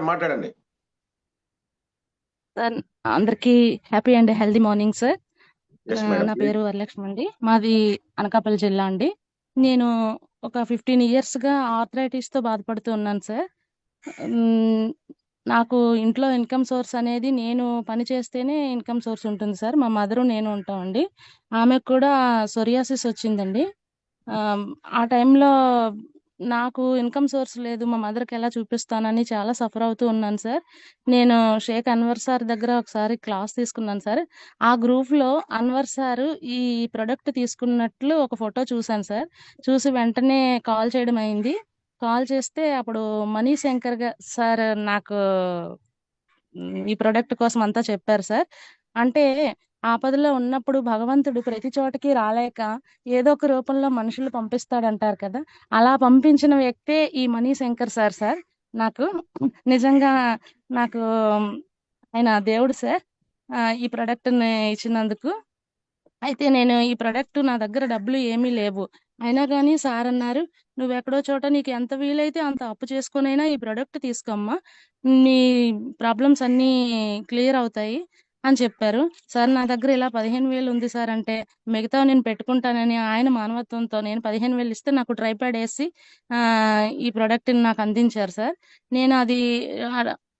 మాట్లాడండి. సార్ అందరికీ happy and healthy morning sir. నా పేరు వరలక్ష్మి అండి. మాది అనకాపల్లి జిల్లా అండి. నేను ఒక ఫిఫ్టీన్గా ఆర్థరైటిస్తో బాధపడుతూ ఉన్నాను సార్. నాకు ఇంట్లో ఇన్కమ్ సోర్స్ అనేది నేను పని చేస్తేనే ఇన్కమ్ సోర్స్ ఉంటుంది సార్. మా మదరు నేను ఉంటామండి. ఆమెకు కూడా సొరియాసిస్ వచ్చిందండి. ఆ టైంలో నాకు ఇన్కమ్ సోర్స్ లేదు మా మదర్కి ఎలా చూపిస్తానని చాలా సఫర్ అవుతూ ఉన్నాను సార్. నేను షేక్ అన్వర్ సార్ దగ్గర ఒకసారి క్లాస్ తీసుకున్నాను సార్. ఆ గ్రూప్లో అన్వర్ సార్ ఈ ప్రొడక్ట్ తీసుకున్నట్లు ఒక ఫోటో చూశాను సార్. చూసి వెంటనే కాల్ చేయడం అయింది. కాల్ చేస్తే అప్పుడు మనీ శంకర్ సార్ నాకు ఈ ప్రొడక్ట్ కోసం అంతా చెప్పారు సార్. అంటే ఆపదలో ఉన్నప్పుడు భగవంతుడు ప్రతి చోటకి రాలేక ఏదో ఒక రూపంలో మనుషులు పంపిస్తాడంటారు కదా. అలా పంపించిన వ్యక్తే ఈ మనీ శంకర్ సార్ సార్. నాకు నిజంగా నాకు ఆయన దేవుడు సార్. ఈ ప్రోడక్ట్ ఇచ్చినందుకు. అయితే నేను ఈ ప్రోడక్ట్ నా దగ్గర డబ్బులు ఏమీ లేవు. అయినా కానీ సార్ అన్నారు నువ్వు ఎక్కడో చోట నీకు ఎంత వీలైతే అంత అప్పు చేసుకునైనా ఈ ప్రోడక్ట్ తీసుకోమ్మా. నీ ప్రాబ్లమ్స్ అన్నీ క్లియర్ అవుతాయి. అని చెప్పారు. సార్ నా దగ్గర ఇలా పదిహేను వేలు ఉంది సార్. అంటే మిగతా నేను పెట్టుకుంటానని ఆయన మానవత్వంతో నేను పదిహేను వేలు ఇస్తే నాకు ట్రైప్యాడ్ వేసి ఈ ప్రోడక్ట్ని నాకు అందించారు సార్. నేను అది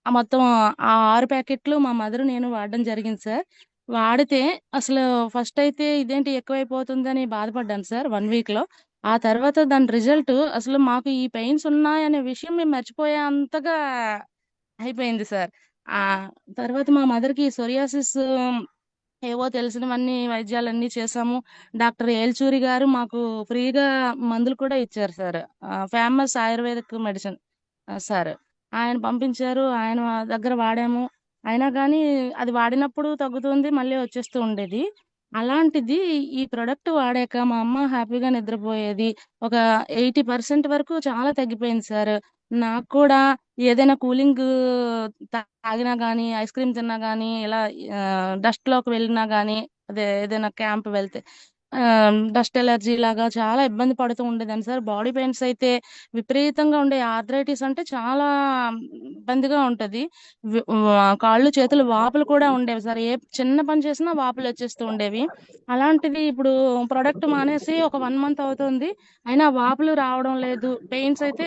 ఆ మొత్తం ఆ ఆరు ప్యాకెట్లు మా మదర్ నేను వాడడం జరిగింది సార్. వాడితే అసలు ఫస్ట్ అయితే ఇదేంటి ఎక్కువైపోతుందని బాధపడ్డాను సార్ వన్ వీక్లో ఆ తర్వాత దాని రిజల్ట్ అసలు మాకు ఈ పెయిన్స్ ఉన్నాయనే విషయం మేము మర్చిపోయే అంతగా అయిపోయింది సార్. ఆ తర్వాత మా మదర్కి సొరియాసిస్ ఏవో తెలిసినవన్నీ వైద్యాలన్నీ చేసాము డాక్టర్ ఏల్చూరి గారు మాకు ఫ్రీగా మందులు కూడా ఇచ్చారు sir. Famous ayurvedic medicine sir. ఆయన పంపించారు ఆయన దగ్గర వాడాము. అయినా కానీ అది వాడినప్పుడు తగ్గుతుంది మళ్ళీ వచ్చేస్తూ ఉండేది. అలాంటిది ఈ ప్రొడక్ట్ వాడాక మా అమ్మ హ్యాపీగా నిద్రపోయేది. ఒక ఎయిటీ పర్సెంట్ వరకు చాలా తగ్గిపోయింది సార్. నాకు కూడా ఏదైనా కూలింగ్ తాగినా గానీ ఐస్ క్రీమ్ తిన్నా గానీ ఇలా డస్ట్లోకి వెళ్ళినా గానీ అదే ఏదైనా క్యాంప్ వెళ్తే డస్ట్ ఎలర్జీ లాగా చాలా ఇబ్బంది పడుతూ ఉండేదాన్ని సార్. బాడీ పెయిన్స్ అయితే విపరీతంగా ఉండే ఆర్థరైటిస్ అంటే చాలా ఇబ్బందిగా ఉంటది. కాళ్ళు చేతులు వాపులు కూడా ఉండేవి సార్. ఏ చిన్న పని చేసినా వాపులు వచ్చేస్తూ ఉండేవి. అలాంటిది ఇప్పుడు ప్రొడక్ట్ మానేసి ఒక వన్ మంత్ అవుతుంది. అయినా వాపులు రావడం లేదు. పెయిన్స్ అయితే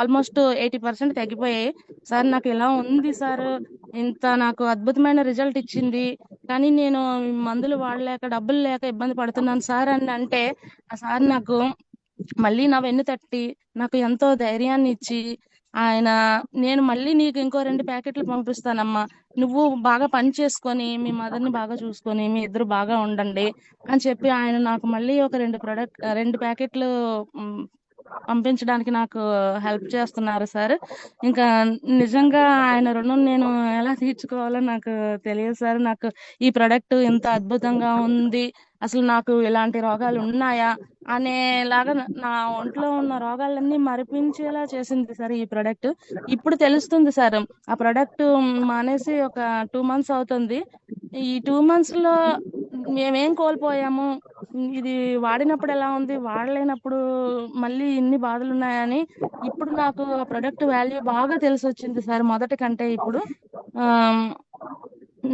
ఆల్మోస్ట్ ఎయిటీ పర్సెంట్ తగ్గిపోయాయి. సార్ నాకు ఇలా ఉంది సార్. ఇంత నాకు అద్భుతమైన రిజల్ట్ ఇచ్చింది. కానీ నేను మందులు వాడలేక డబ్బులు లేక ఇబ్బంది పడుతున్నాను సార్ అని అంటే ఆ సార్ నాకు మళ్ళీ నా వెన్ను తట్టి నాకు ఎంతో ధైర్యాన్ని ఇచ్చి ఆయన నేను మళ్ళీ నీకు ఇంకో రెండు ప్యాకెట్లు పంపిస్తానమ్మా. నువ్వు బాగా పని చేసుకొని మీ మదర్ని బాగా చూసుకొని మీ ఇద్దరు బాగా ఉండండి అని చెప్పి ఆయన నాకు మళ్ళీ ఒక రెండు ప్రొడక్ట్ రెండు ప్యాకెట్లు పంపించడానికి నాకు హెల్ప్ చేస్తున్నారు సార్. ఇంకా నిజంగా ఆయన రుణం నేను ఎలా తీర్చుకోవాలో నాకు తెలియదు సార్. నాకు ఈ ప్రోడక్ట్ ఇంత అద్భుతంగా ఉంది. అసలు నాకు ఇలాంటి రోగాలు ఉన్నాయా అనేలాగా నా నా ఒంట్లో ఉన్న రోగాలన్నీ మరిపించేలా చేసింది సార్ ఈ ప్రోడక్ట్ ఇప్పుడు తెలుస్తుంది సార్ ఆ ప్రొడక్ట్ మానేసి ఒక టూ మంత్స్ అవుతుంది. ఈ టూ మంత్స్లో మేమేం కోల్పోయాము? ఇది వాడినప్పుడు ఎలా ఉంది? వాడలేనప్పుడు మళ్ళీ ఇన్ని బాధలు ఉన్నాయని ఇప్పుడు నాకు ఆ ప్రొడక్ట్ వాల్యూ బాగా తెలిసి వచ్చింది సార్ మొదటి కంటే ఇప్పుడు.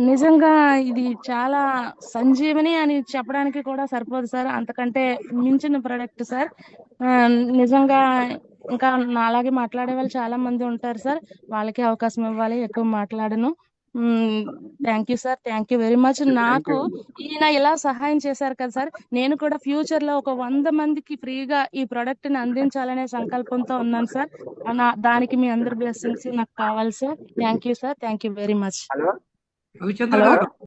నిజంగా ఇది చాలా సంజీవని అని చెప్పడానికి కూడా సరిపోదు సార్. అంతకంటే మించిన ప్రొడక్ట్ సార్. నిజంగా ఇంకా నా అలాగే మాట్లాడే వాళ్ళు చాలా మంది ఉంటారు సార్. వాళ్ళకి అవకాశం ఇవ్వాలి ఎక్కువ మాట్లాడను. Thank you sir. Thank you very much నాకు ఈయన ఇలా సహాయం చేశారు కదా సార్. నేను కూడా ఫ్యూచర్లో ఒక వంద మందికి ఫ్రీగా ఈ ప్రొడక్ట్ని అందించాలనే సంకల్పంతో ఉన్నాను సార్. నా దానికి మీ అందరి బ్లెస్సింగ్స్ నాకు కావాలి sir. Thank you sir thank you very much Escuchando ¿Aló?